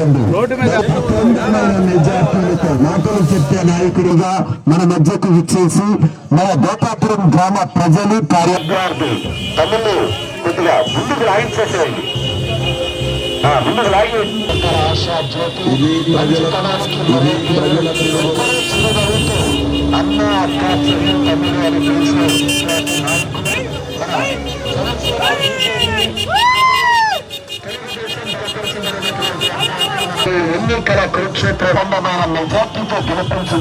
గెలిపించండి మెజార్టీలతో మాటలు చెప్పే నాయకుడిగా మన మధ్యకు విచ్చేసి మన గోపాపురం గ్రామ ప్రజలు కార్యక్రమాలు తమ్ముళ్ళు కొద్దిగా ముందుకు రాయించేసేయండి ముందుకు లాగి. ఇది ప్రజలకు ఇది ప్రజలకు అన్న అక్క చెల్లి తమ్ముడు అని పిలిచిన ఎన్నికల కురుక్షేత్ర బంధమైన మెజార్టీతో గెలిపించు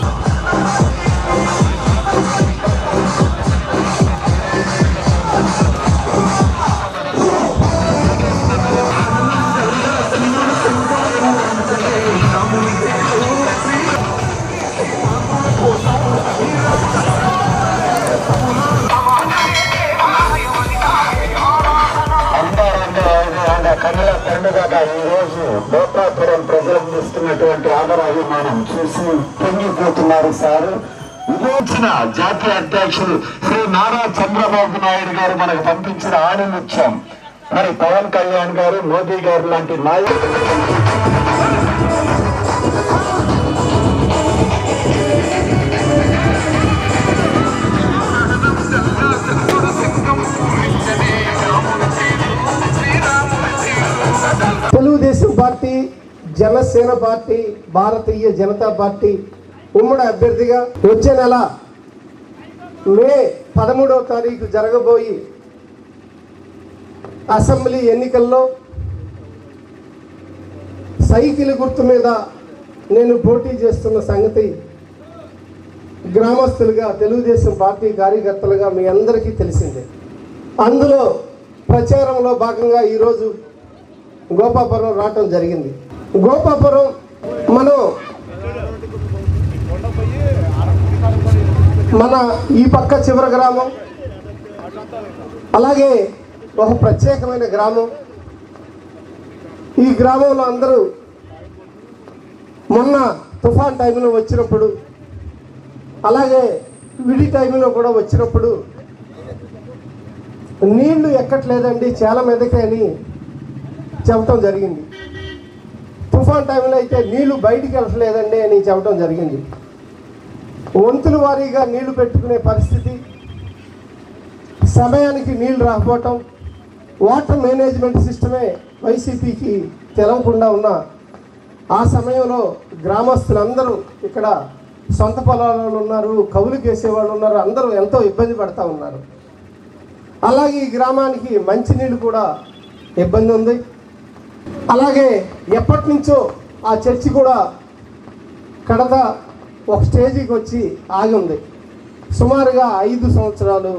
ఇస్తున్నటువంటి ఆదరాభిమానం చూసి పొంగిపోతున్నారు సార్. ఇదొచ్చిన జాతీయ అధ్యక్షుడు శ్రీ నారా చంద్రబాబు నాయుడు గారు మనకు పంపించిన ఆణిముత్యం మరి పవన్ కళ్యాణ్ గారు మోదీ గారు లాంటి నాయకులు జనసేన పార్టీ భారతీయ జనతా పార్టీ ఉమ్మడి అభ్యర్థిగా వచ్చే నెల మే పదమూడవ తారీఖు జరగబోయి అసెంబ్లీ ఎన్నికల్లో సైకిల్ గుర్తు మీద నేను పోటీ చేస్తున్న సంగతి గ్రామస్తులుగా తెలుగుదేశం పార్టీ కార్యకర్తలుగా మీ అందరికీ తెలిసిందే. అందులో ప్రచారంలో భాగంగా ఈరోజు గోపాపురం రావటం జరిగింది. గోపాపురం మనం మన ఈ పక్క చివరి గ్రామం. అలాగే ఒక ప్రత్యేకమైన గ్రామం. ఈ గ్రామంలో అందరూ మొన్న తుఫాన్ టైంలో వచ్చినప్పుడు అలాగే విడి టైంలో కూడా వచ్చినప్పుడు నీళ్ళు ఎక్కట్లేదండి చాలా మీదకే అని చెప్పటం జరిగింది. తుఫాన్ టైంలో అయితే నీళ్ళు బయటికి వెళ్ళలేదండి అని చెప్పడం జరిగింది. వంతుల వారీగా నీళ్ళు పెట్టుకునే పరిస్థితి సమయానికి నీళ్ళు రాకపోవటం వాటర్ మేనేజ్మెంట్ సిస్టమే వైసీపీకి తెలవకుండా ఉన్న ఆ సమయంలో గ్రామస్తులందరూ ఇక్కడ సొంత పొలాలలో ఉన్నారు కవులు వాళ్ళు ఉన్నారు అందరూ ఎంతో ఇబ్బంది పడతా ఉన్నారు. అలాగే ఈ గ్రామానికి మంచినీళ్ళు కూడా ఇబ్బంది ఉంది. అలాగే ఎప్పటి నుంచో ఆ చర్చి కూడా కడత ఒక స్టేజీకి వచ్చి ఆగి ఉంది. సుమారుగా ఐదు సంవత్సరాలు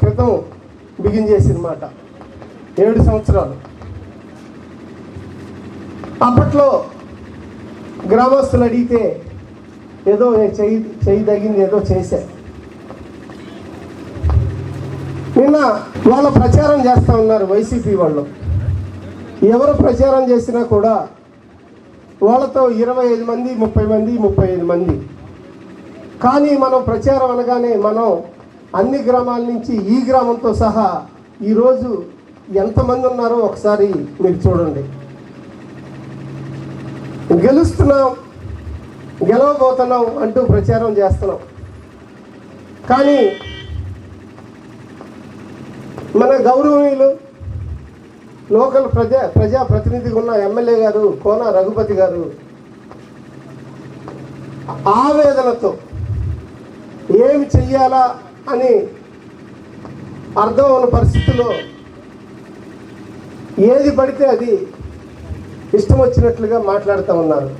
క్రితం బిగించేసినమాట ఏడు సంవత్సరాలు. అప్పట్లో గ్రామస్తులు అడిగితే ఏదో చేయి చేయి తగింది ఏదో చేశా. నిన్న వాళ్ళ ప్రచారం చేస్తూ ఉన్నారు వైసీపీ వాళ్ళు. ఎవరు ప్రచారం చేసినా కూడా వాళ్ళతో ఇరవై ఐదు మంది ముప్పై మంది ముప్పై ఐదు మంది. కానీ మనం ప్రచారం అనగానే మనం అన్ని గ్రామాల నుంచి ఈ గ్రామంతో సహా ఈరోజు ఎంతమంది ఉన్నారో ఒకసారి మీరు చూడండి. గెలుస్తున్నాం గెలవబోతున్నాం అంటూ ప్రచారం చేస్తున్నాం. కానీ మన గౌరవనీయులు లోకల్ ప్రజా ప్రజా ప్రతినిధిగా ఉన్న ఎమ్మెల్యే గారు కోన రఘుపతి గారు ఆవేదనతో ఏమి చెయ్యాలా అని అర్థం ఉన్న పరిస్థితుల్లో ఏది పడితే అది ఇష్టం వచ్చినట్లుగా మాట్లాడుతూ ఉన్నారు.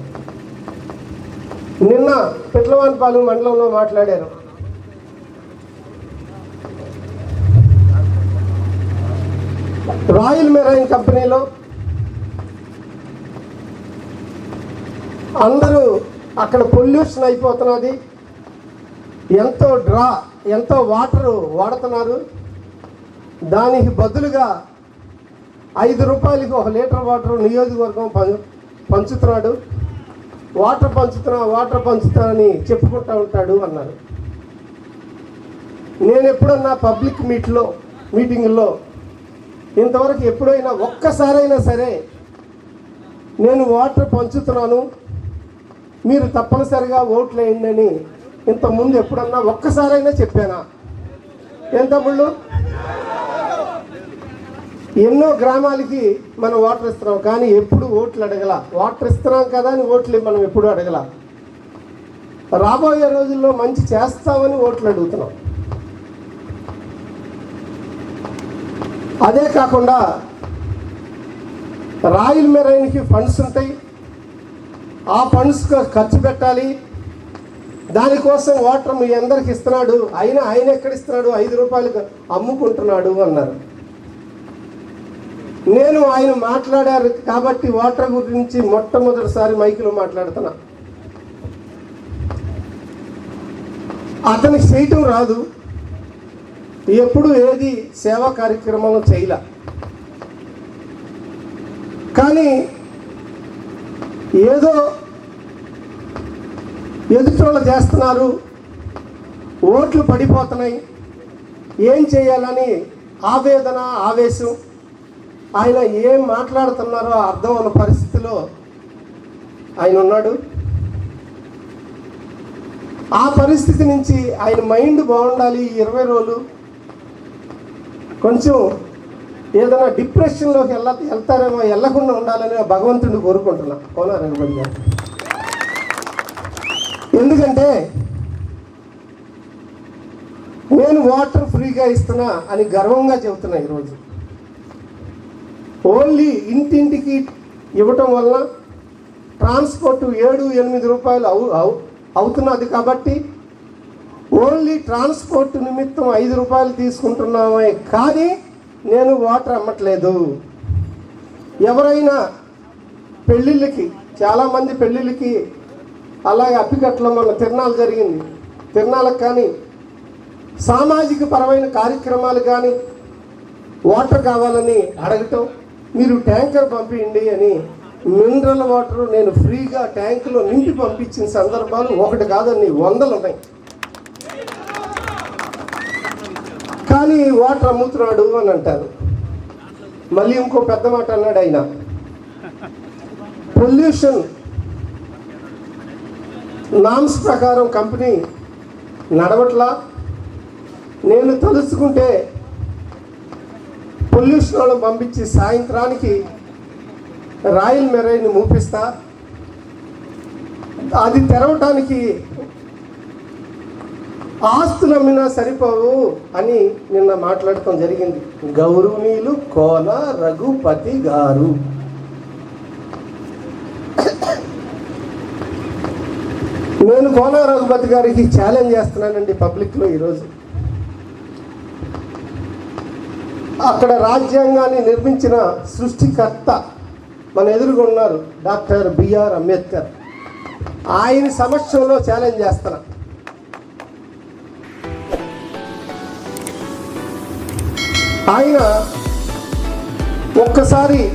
నిన్న పిట్లవానిపాలెం మండలంలో మాట్లాడారు. రాయల్ మెరైన్ కంపెనీలో అందరూ అక్కడ పొల్యూషన్ అయిపోతున్నది. ఎంతో డ్రా ఎంతో వాటర్ వాడుతున్నారు. దానికి బదులుగా ఐదు రూపాయలకి ఒక లీటర్ వాటర్ నియోజకవర్గం పం- పంచుతున్నాడు. వాటర్ పంచుతున్నా వాటర్ పంచుతున్నా అని చెప్పుకుంటా ఉంటాడు అన్నారు. నేను ఎప్పుడన్నా పబ్లిక్ మీట్లో మీటింగ్లో ఇంతవరకు ఎప్పుడైనా ఒక్కసారైనా సరే నేను వాటర్ పంచుతున్నాను మీరు తప్పనిసరిగా ఓట్లు వేయండి అని ఇంతకుముందు ఎప్పుడన్నా ఒక్కసారైనా చెప్పానా? ఏం తమ్ముళ్ళు? ఎన్నో గ్రామాలకి మనం వాటర్ ఇస్తున్నాం కానీ ఎప్పుడు ఓట్లు అడగల? వాటర్ ఇస్తున్నాం కదా అని ఓట్లు మనం ఎప్పుడు అడగల? రాబోయే రోజుల్లో మంచి చేస్తామని ఓట్లు అడుగుతున్నాం. అదే కాకుండా రాయల్ మెరైన్కి ఫండ్స్ ఉంటాయి. ఆ ఫండ్స్ ఖర్చు పెట్టాలి. దానికోసం ఓటర్ మీ అందరికి ఇస్తున్నాడు. అయినా ఆయన ఎక్కడ ఇస్తున్నాడు? ఐదు రూపాయలకు అమ్ముకుంటున్నాడు అన్నారు. నేను ఆయన మాట్లాడారు కాబట్టి వాటర్ గురించి మొట్టమొదటిసారి మైకులో మాట్లాడుతున్నా. అతనికి చేయటం రాదు. ఎప్పుడు ఏది సేవా కార్యక్రమం చేయలే. కానీ ఏదో ఎదుటోళ్ళు చేస్తున్నారు ఓట్లు పడిపోతున్నాయి ఏం చేయాలని ఆవేదన ఆవేశం ఆయన ఏం మాట్లాడుతున్నారో అర్థం అన్న పరిస్థితిలో ఆయన ఉన్నాడు. ఆ పరిస్థితి నుంచి ఆయన మైండ్ బాగుండాలి ఇరవై రోజులు కొంచెం ఏదైనా డిప్రెషన్లోకి వెళ్ళ వెళ్తారేమో వెళ్ళకుండా ఉండాలని భగవంతుడిని కోరుకుంటున్నా. కోనా రఘుపతి గారు. ఎందుకంటే నేను వాటర్ ఫ్రీగా ఇస్తున్నా అని గర్వంగా చెబుతున్నా ఈరోజు. ఓన్లీ ఇంటింటికి ఇవ్వటం వల్ల ట్రాన్స్పోర్ట్ ఏడు ఎనిమిది రూపాయలు అవు అవు- అవుతున్నది కాబట్టి ఓన్లీ ట్రాన్స్పోర్ట్ నిమిత్తం ఐదు రూపాయలు తీసుకుంటున్నామే కానీ నేను వాటర్ అమ్మట్లేదు. ఎవరైనా పెళ్ళిళ్ళకి చాలామంది పెళ్ళిళ్ళకి అలాగే అప్పికట్లో మన తిరణాలు జరిగింది. తిరణాలకు కానీ సామాజిక పరమైన కార్యక్రమాలు కానీ వాటర్ కావాలని అడగటం మీరు ట్యాంకర్ పంపించండి అని మినరల్ వాటర్ నేను ఫ్రీగా ట్యాంకులో నింపి పంపించిన సందర్భాలు ఒకటి కాదని వందలు ఉన్నాయి. కానీ వాటర్ అమ్ముతున్నాడు అని అంటారు. మళ్ళీ ఇంకో పెద్ద మాట అన్నాడు ఆయన. పొల్యూషన్ నామ్స్ ప్రకారం కంపెనీ నడవట్లా? నేను తలుచుకుంటే పొల్యూషన్ వాళ్ళని పంపించి సాయంత్రానికి రాయల్ మెరైన్ మూపిస్తా. అది తెరవటానికి ఆస్తులు అమ్మినా సరిపోవు అని నిన్న మాట్లాడటం జరిగింది. గౌరవనీయులు కోన రఘుపతి గారు. నేను కోన రఘుపతి గారికి ఛాలెంజ్ చేస్తున్నానండి పబ్లిక్లో ఈరోజు. అక్కడ రాజ్యాంగాన్ని నిర్మించిన సృష్టికర్త మన ఎదురుగా ఉన్నారు డాక్టర్ బిఆర్ అంబేద్కర్. ఆయన సమక్షంలో ఛాలెంజ్ చేస్తున్నా. ఆయన ఒక్కసారి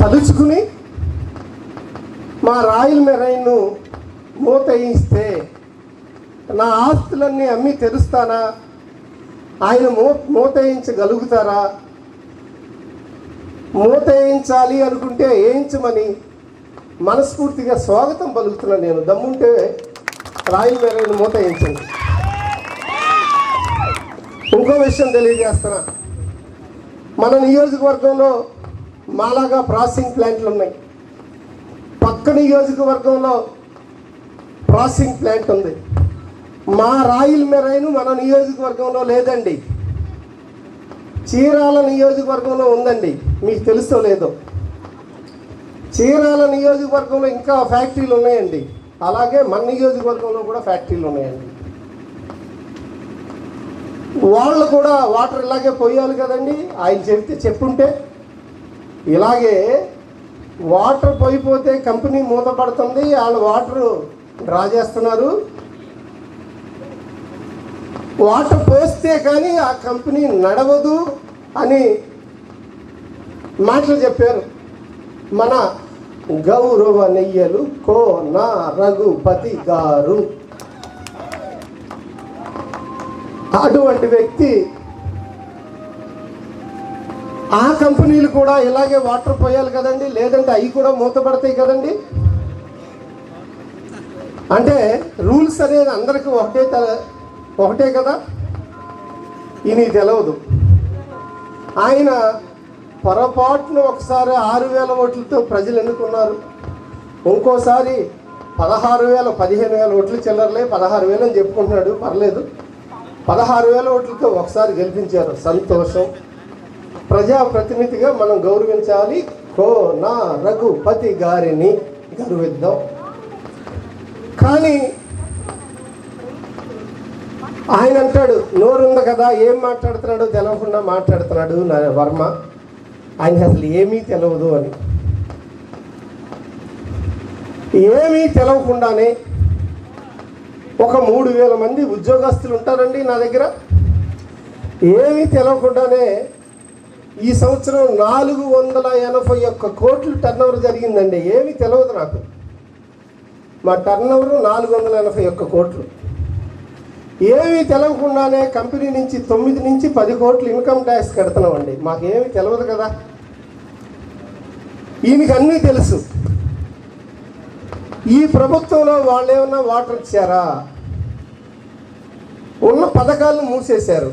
తలుచుకుని మా రాయల్ మెరైన్ను మూతయిస్తే నా ఆస్తులన్నీ అమ్మి తెరుస్తానా? ఆయన మూ మూతయించగలుగుతారా? మూతయించాలి అనుకుంటే వేయించమని మనస్ఫూర్తిగా స్వాగతం పలుకుతున్నాను నేను. దమ్ముంటే రాయల్ మెరైన్ మూతయించండి. ఇంకో విషయం తెలియజేస్తున్నా. మన నియోజకవర్గంలో మాలాగా ప్రాసెసింగ్ ప్లాంట్లు ఉన్నాయి. పక్క నియోజకవర్గంలో ప్రాసెసింగ్ ప్లాంట్ ఉంది. మా రాయిల్ మెరైన్ మన నియోజకవర్గంలో లేదండి. చీరాల నియోజకవర్గంలో ఉందండి. మీకు తెలుసో లేదో. చీరాల నియోజకవర్గంలో ఇంకా ఫ్యాక్టరీలు ఉన్నాయండి. అలాగే మన నియోజకవర్గంలో కూడా ఫ్యాక్టరీలు ఉన్నాయండి. వాళ్ళు కూడా వాటర్ ఇలాగే పోయాలి కదండి. ఆయన చెప్తే చెప్పుంటే ఇలాగే వాటర్ పోయిపోతే కంపెనీ మూతపడుతుంది. వాళ్ళు వాటర్ డ్రా చేస్తున్నారు. వాటర్ పోస్తే కానీ ఆ కంపెనీ నడవదు అని మాటలు చెప్పారు. మన గౌరవనీయులు కో నా రఘుపతి గారు. అటువంటి వ్యక్తి ఆ కంపెనీలు కూడా ఇలాగే వాటర్ పోయాలి కదండి లేదంటే అవి కూడా మూతపడతాయి కదండి. అంటే రూల్స్ అనేది అందరికీ ఒకటే ఒకటే కదా? ఇది తెలవదు. ఆయన పొరపాటున ఒకసారి ఆరు వేల ఓట్లతో ప్రజలు ఎన్నుకున్నారు. ఇంకోసారి పదహారు వేల పదిహేను వేల ఓట్లు చిల్లరలే పదహారు వేలు అని చెప్పుకుంటున్నాడు పర్లేదు. పదహారు వేల ఓట్లతో ఒకసారి గెలిపించారు సంతోషం ప్రజాప్రతినిధిగా మనం గౌరవించాలి. కో నా రఘుపతి గారిని గౌరవిద్దాం. కానీ ఆయన అంటాడు నోరుంది కదా ఏం మాట్లాడుతున్నాడో? తెలవకుండా మాట్లాడుతున్నాడు నా వర్మ. ఆయన అసలు ఏమీ తెలవదు అని. ఏమీ తెలవకుండానే ఒక మూడు వేల మంది ఉద్యోగస్తులు ఉంటారండి నా దగ్గర. ఏమీ తెలవకుండానే ఈ సంవత్సరం నాలుగు వందల ఎనభై ఒక్క కోట్లు టర్నోవర్ జరిగిందండి. ఏమీ తెలియదు నాకు. మా టర్నోవర్ నాలుగు వందల ఎనభై ఒక్క కోట్లు. ఏమీ తెలవకుండానే కంపెనీ నుంచి తొమ్మిది నుంచి పది కోట్లు ఇన్కమ్ ట్యాక్స్ కడుతున్నామండి. మాకేమీ తెలియదు కదా. ఈయనకి అన్నీ తెలుసు. ఈ ప్రభుత్వంలో వాళ్ళు ఏమన్నా వాటర్ ఇచ్చారా? ఉన్న పథకాలను మూసేశారు.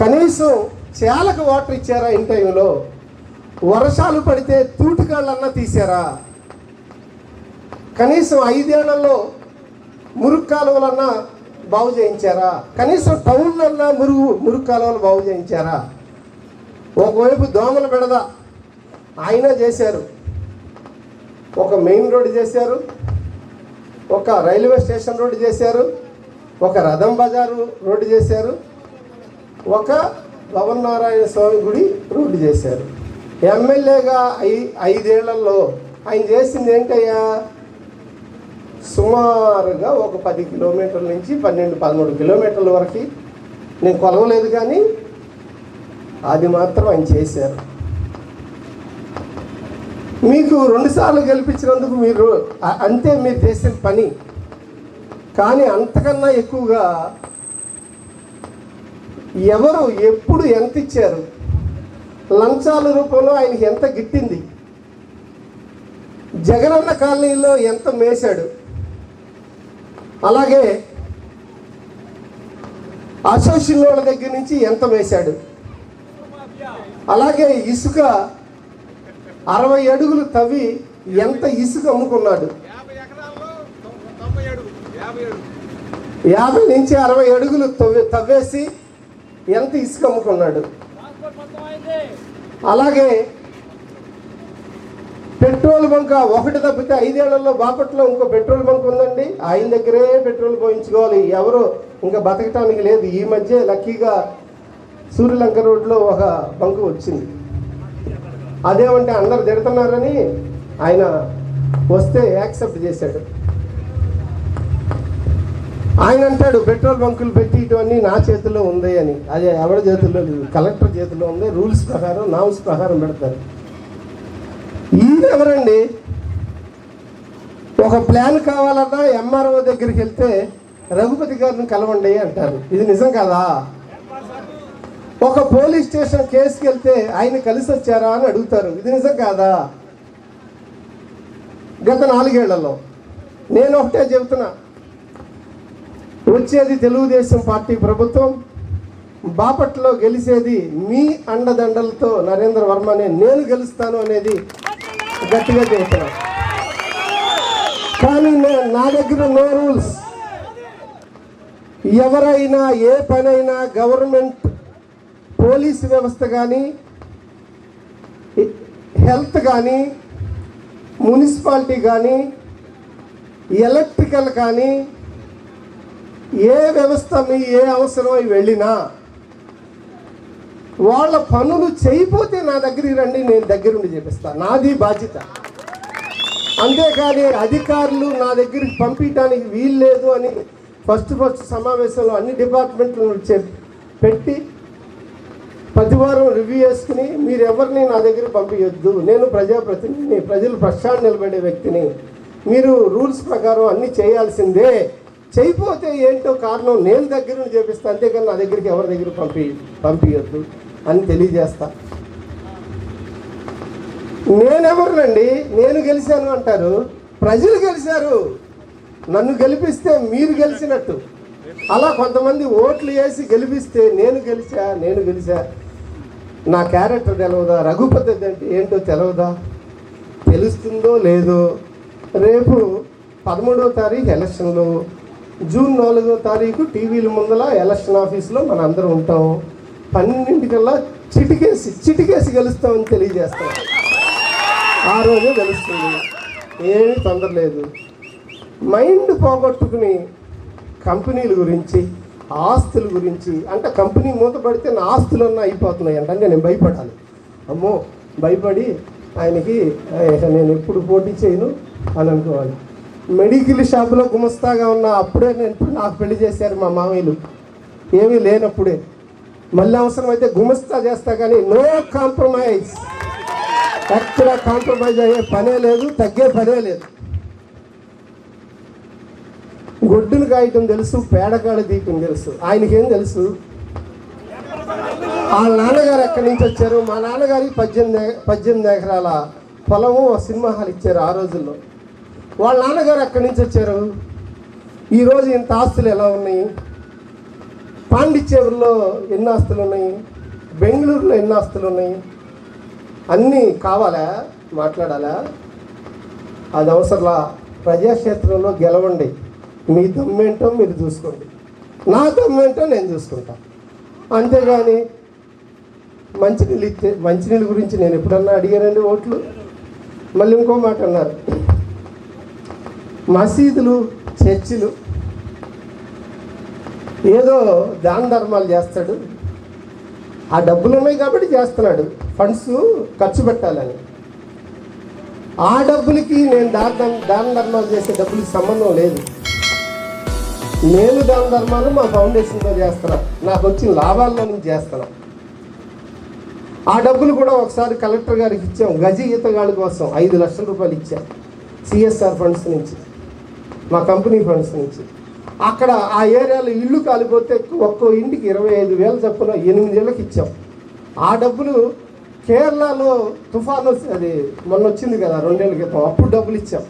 కనీసం చేలకు వాటర్ ఇచ్చారా ఇన్ టైంలో? వర్షాలు పడితే తూటికాళ్ళన్నా తీశారా? కనీసం ఐదేళ్ళలో మురుగు కాలువలన్నా బాగు చేయించారా? కనీసం టౌన్లన్నా మురుగు మురుగు కాలువలు బాగు చేయించారా? ఒకవైపు దోమల బెడద ఆయన చేశారు. ఒక మెయిన్ రోడ్డు చేశారు ఒక రైల్వే స్టేషన్ రోడ్డు చేశారు ఒక రథం బజారు రోడ్డు చేశారు ఒక భవన్నారాయణ స్వామి గుడి రోడ్డు చేశారు. ఎమ్మెల్యేగా ఐ ఐదేళ్ళలో ఆయన చేసింది ఏంటయ్యా? సుమారుగా ఒక పది కిలోమీటర్ల నుంచి పన్నెండు పదమూడు కిలోమీటర్ల వరకు. నేను కొలవలేదు కానీ అది మాత్రం ఆయన చేశారు. మీకు రెండుసార్లు గెలిపించినందుకు మీరు అంతే మీరు చేసిన పని. కానీ అంతకన్నా ఎక్కువగా ఎవరు ఎప్పుడు ఎంత ఇచ్చారు? లంచాల రూపంలో ఆయనకి ఎంత గిట్టింది? జగనన్న కాలనీలో ఎంత మేశాడు? అలాగే అసోసియేషన్ వాళ్ళ దగ్గర నుంచి ఎంత వేశాడు అలాగే ఇసుక అరవై అడుగులు తవ్వి ఎంత ఇసుక అమ్ముకున్నాడు? యాభై నుంచి అరవై అడుగులు తవ్వి తవ్వేసి ఎంత ఇసుక అమ్ముకున్నాడు? అలాగే పెట్రోల్ బంక్ ఒకటి తప్పితే ఐదేళ్ళలో బాపట్లో ఇంకో పెట్రోల్ బంక్ ఉందండి. ఆయన దగ్గరే పెట్రోల్ పోయించుకోవాలి. ఎవరు ఇంకా బతకటానికి లేదు. ఈ మధ్య లక్కీగా సూర్యలంక రోడ్లో ఒక బంకు వచ్చింది. అదేమంటే అందరు తిడుతున్నారని ఆయన వస్తే యాక్సెప్ట్ చేశాడు. ఆయన అంటాడు పెట్రోల్ బంకులు పెట్టి ఇటువన్నీ నా చేతిలో ఉంది అని. అదే ఎవరి చేతుల్లో లేదు కలెక్టర్ చేతిలో ఉంది రూల్స్ ప్రకారం నామ్స్ ప్రకారం పెడతారు. ఈయన ఎవరండి? ఒక ప్లాన్ కావాలన్నా ఎంఆర్ఓ దగ్గరికి వెళ్తే రఘుపతి గారిని కలవండి అంటారు. ఇది నిజం కదా? ఒక పోలీస్ స్టేషన్ కేసుకి వెళ్తే ఆయన కలిసి వచ్చారా అని అడుగుతారు. ఇది నిజం కాదా? గత నాలుగేళ్ళలో నేను ఒకటే చెబుతున్నా. వచ్చేది తెలుగుదేశం పార్టీ ప్రభుత్వం బాపట్లో గెలిచేది మీ అండదండలతో నరేంద్ర వర్మనే నేను గెలుస్తాను అనేది గట్టిగా చెబుతున్నా. కానీ నా దగ్గర నో రూల్స్ ఎవరైనా ఏ పనైనా గవర్నమెంట్ పోలీస్ వ్యవస్థ కానీ హెల్త్ కానీ మున్సిపాలిటీ కానీ ఎలక్ట్రికల్ కానీ ఏ వ్యవస్థ మీ ఏ అవసరమై వెళ్ళినా వాళ్ళ పనులు చేయిపోతే నా దగ్గరికి రండి నేను దగ్గరుండి చేపిస్తాను నాది బాధ్యత. అంతేకాని అధికారులు నా దగ్గరికి పంపించడానికి వీలు లేదు అని ఫస్ట్ ఫస్ట్ సమావేశంలో అన్ని డిపార్ట్మెంట్లు చె పెట్టి ప్రతివారం రివ్యూ చేసుకుని మీరు ఎవరిని నా దగ్గర పంపించొద్దు నేను ప్రజాప్రతినిధిని ప్రజలు ప్రశ్నాన్ని నిలబడే వ్యక్తిని. మీరు రూల్స్ ప్రకారం అన్నీ చేయాల్సిందే. చేయకపోతే ఏంటో కారణం నేను దగ్గర నుండి చేపిస్తా అంతేకాని నా దగ్గరికి ఎవరి దగ్గర పంపి పంపించొద్దు అని తెలియజేస్తా. నేనెవరినండి? నేను గెలిచాను అంటారు. ప్రజలు గెలిచారు. నన్ను గెలిపిస్తే మీరు గెలిచినట్టు. అలా కొంతమంది ఓట్లు వేసి గెలిపిస్తే నేను గెలిచా నేను గెలిచా. నా క్యారెక్టర్ తెలవదా? రఘుపతి అంటే ఏంటో తెలవదా? తెలుస్తుందో లేదో? రేపు పదమూడో తారీఖు ఎలక్షన్లు. జూన్ నాలుగో తారీఖు టీవీల ముందల ఎలక్షన్ ఆఫీస్లో మన అందరం ఉంటాం. పన్నెండింటికల్లా చిటికేసి చిటికేసి గెలుస్తామని తెలియజేస్తాం. ఆ రోజే గెలుస్తుంది. ఏమీ తొందర లేదు మైండ్ పోగొట్టుకుని కంపెనీల గురించి ఆస్తుల గురించి అంటే కంపెనీ మూతపడితే నా ఆస్తులన్నా అయిపోతున్నాయి అంటే నేను భయపడాలి అమ్మో భయపడి ఆయనకి నేను ఎప్పుడు పోటీ చేయను అని అనుకోవాలి. మెడికల్ షాపులో గుమస్తాగా ఉన్న అప్పుడే నేను ఇప్పుడు నాకు పెళ్ళి చేశారు మా మామయ్యలు. ఏమీ లేనప్పుడే. మళ్ళీ అవసరమైతే గుమస్తా చేస్తా కానీ నో కాంప్రమైజ్. ఎక్కడ కాంప్రమైజ్ అయ్యే పనే లేదు తగ్గే పనే లేదు. గొడ్డులు కాయటం తెలుసు పేడకాడ దీపం తెలుసు. ఆయనకేం తెలుసు? వాళ్ళ నాన్నగారు ఎక్కడి నుంచి వచ్చారు? మా నాన్నగారి పద్దెనిమిది పద్దెనిమిది ఎకరాల పొలము ఓ సినిమా ఇచ్చారు ఆ రోజుల్లో. వాళ్ళ నాన్నగారు ఎక్కడి నుంచి వచ్చారు? ఈరోజు ఇంత ఆస్తులు ఎలా ఉన్నాయి? పాండిచ్చేరిలో ఎన్ని ఆస్తులు ఉన్నాయి? బెంగళూరులో ఎన్ని ఆస్తులు ఉన్నాయి? అన్నీ కావాలా? మాట్లాడాలా? అది అవసరంలా ప్రజాక్షేత్రంలో గెలవండి. మీ దమ్మేంటో మీరు చూసుకోండి. నా దమ్మేంటో నేను చూసుకుంటా. అంతేగాని మంచినీళ్ళు ఇచ్చే మంచినీళ్ళ గురించి నేను ఎప్పుడన్నా అడిగానండి ఓట్లు? మళ్ళీ ఇంకో మాట అన్నారు. మసీదులు చర్చిలు ఏదో దాన ధర్మాలు చేస్తాడు. ఆ డబ్బులు ఉన్నాయి కాబట్టి చేస్తున్నాడు. ఫండ్స్ ఖర్చు పెట్టాలని. ఆ డబ్బులకి నేను దాన దాన ధర్మాలు చేసే డబ్బులకి సంబంధం లేదు. నేను దాని ధర్మాలు మా ఫౌండేషన్తో చేస్తున్నా నాకు వచ్చిన లాభాల్లో నుంచి చేస్తున్నా ఆ డబ్బులు కూడా ఒకసారి కలెక్టర్ గారికి ఇచ్చాం. గజి ఈతగాళ్ళ కోసం ఐదు లక్షల రూపాయలు ఇచ్చాం. సిఎస్ఆర్ ఫండ్స్ నుంచి మా కంపెనీ ఫండ్స్ నుంచి. అక్కడ ఆ ఏరియాలో ఇల్లు కాలిపోతే ఒక్కో ఇంటికి ఇరవై ఐదు వేల చొప్పున ఎనిమిదేళ్ళకి ఇచ్చాం. ఆ డబ్బులు కేరళలో తుఫాను అది మొన్న వచ్చింది కదా రెండేళ్ళ క్రితం అప్పుడు డబ్బులు ఇచ్చాం.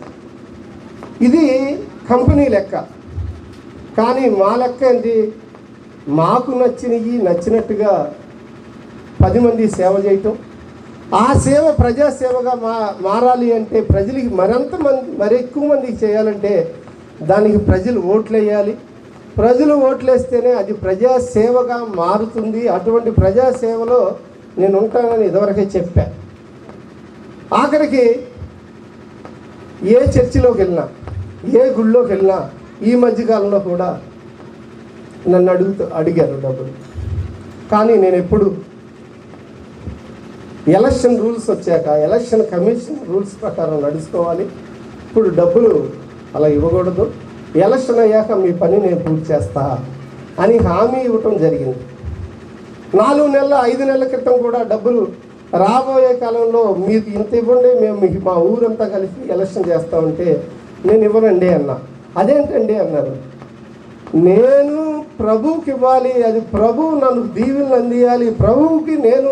ఇది కంపెనీ లెక్క. కానీ మా లెక్క ఏంటి మాకు నచ్చినవి నచ్చినట్టుగా పది మంది సేవ చేయటం. ఆ సేవ ప్రజాసేవగా మా మారాలి అంటే ప్రజలకి మరింత మంది మరి ఎక్కువ మందికి చేయాలంటే దానికి ప్రజలు ఓట్లు వేయాలి ప్రజలు ఓట్లు వేస్తేనే అది ప్రజాసేవగా మారుతుంది. అటువంటి ప్రజాసేవలో నేను ఉంటానని ఇదివరకే చెప్పా. ఆఖరికి ఏ చర్చిలోకి వెళ్ళినా ఏ గుళ్ళోకి వెళ్ళినా ఈ మధ్యకాలంలో కూడా నన్ను అడుగుతూ అడిగారు డబ్బులు. కానీ నేను ఎప్పుడు ఎలక్షన్ రూల్స్ వచ్చాక ఎలక్షన్ కమిషన్ రూల్స్ ప్రకారం నడుచుకోవాలి. ఇప్పుడు డబ్బులు అలా ఇవ్వకూడదు. ఎలక్షన్ అయ్యాక మీ పని నేను పూర్తి చేస్తా అని హామీ ఇవ్వటం జరిగింది. నాలుగు నెలల ఐదు నెలల క్రితం కూడా డబ్బులు రాబోయే కాలంలో మీరు ఇంత ఇవ్వండి మేము మీకు మా ఊరంతా కలిసి ఎలక్షన్ చేస్తామంటే నేను ఇవ్వనండి అన్నా. అదేంటండి అన్నారు? నేను ప్రభువుకి ఇవ్వాలి అది ప్రభువు నన్ను దీవెనలు అందియాలి ప్రభువుకి నేను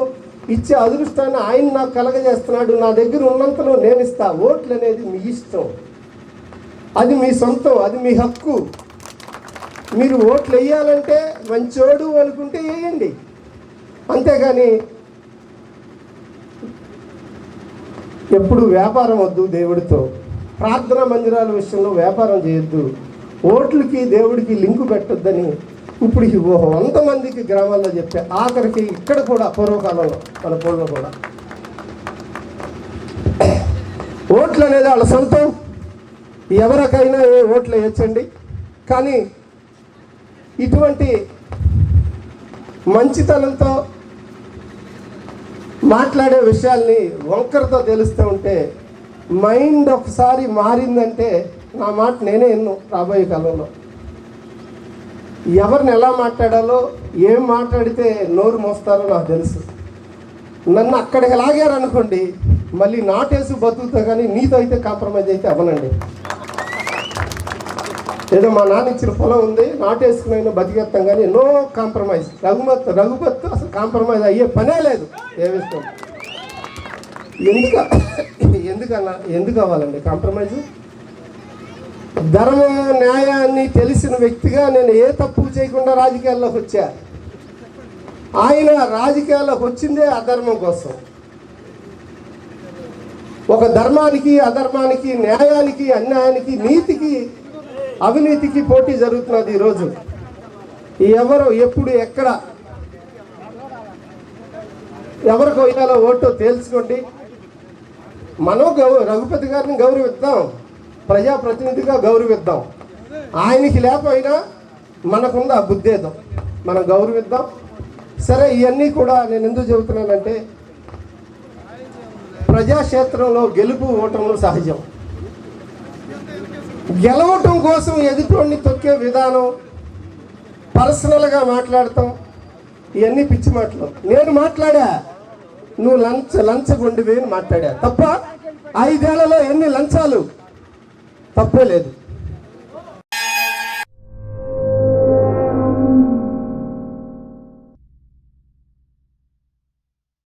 ఇచ్చే అదృష్టాన్ని ఆయన నాకు కలగజేస్తున్నాడు నా దగ్గర ఉన్నంతలో నేను ఇస్తా ఓట్లు అనేది మీ ఇష్టం. అది మీ సొంతం అది మీ హక్కు. మీరు ఓట్లు వేయాలంటే మంచోడు అనుకుంటే వేయండి. అంతేగాని ఎప్పుడు వ్యాపారం వద్దు దేవుడితో. ప్రార్థనా మందిరాల విషయంలో వ్యాపారం చేయొద్దు. ఓట్లకి దేవుడికి లింకు పెట్టొద్దని ఇప్పుడు ఈ ఓ వంద మందికి గ్రామాల్లో చెప్తే ఆఖరికి ఇక్కడ కూడా పూర్వకాలంలో మన పూర్వం కూడా. ఓట్లు అనేది వాళ్ళ సొంతం. ఎవరికైనా ఏ ఓట్లు వేయచ్చండి? కానీ ఇటువంటి మంచితనంతో మాట్లాడే విషయాల్ని వంకరతో తెలుస్తూ ఉంటే మైండ్ ఒకసారి మారిందంటే నా మాట నేనే ఎన్ను రాబోయే కాలంలో. ఎవరిని ఎలా మాట్లాడాలో ఏం మాట్లాడితే నోరు మోస్తారో నాకు తెలుసు. నన్ను అక్కడికి లాగారనుకోండి మళ్ళీ నాటేసి బతుకుతా కానీ నీతో అయితే కాంప్రమైజ్ అయితే అవ్వనండి. ఏదో మా నాన్న ఇచ్చిన పొలం ఉంది నాటేసుకుని బతికేస్తాం కానీ నో కాంప్రమైజ్. రఘుమత్ రఘుపత్ అసలు కాంప్రమైజ్ అయ్యే పనే లేదు. ఏ విషయం ఎందుకు ఎందుకన్నా? ఎందుకు అవ్వాలండి? కాంప్రమైజ్? ధర్మ న్యాయాన్ని తెలిసిన వ్యక్తిగా నేను ఏ తప్పు చేయకుండా రాజకీయాల్లోకి వచ్చా? ఆయన రాజకీయాల్లోకి వచ్చిందే అధర్మం కోసం. ఒక ధర్మానికి అధర్మానికి న్యాయానికి అన్యాయానికి నీతికి అవినీతికి పోటీ జరుగుతున్నది ఈరోజు. ఎవరు ఎప్పుడు ఎక్కడ ఎవరికి వేయాలో ఓటో తేల్చుకోండి. మనం గౌ రఘుపతి గారిని గౌరవిద్దాం. ప్రజాప్రతినిధిగా గౌరవిద్దాం. ఆయనకి లేకపోయినా మనకున్న బుద్ధేదం. మనం గౌరవిద్దాం. సరే ఇవన్నీ కూడా నేను ఎందుకు చెబుతున్నానంటే ప్రజాక్షేత్రంలో గెలుపు ఓటములు సహజం. గెలవటం కోసం ఎదుటోడిని తొక్కే విధానం పర్సనల్గా మాట్లాడటం ఇవన్నీ పిచ్చి మాటలు. నేను మాట్లాడా? నువ్వు లంచ లంచగొండివి అని మాట్లాడా తప్ప ఐదేళ్ళలో ఎన్ని లంచాలు? తప్పే లేదు.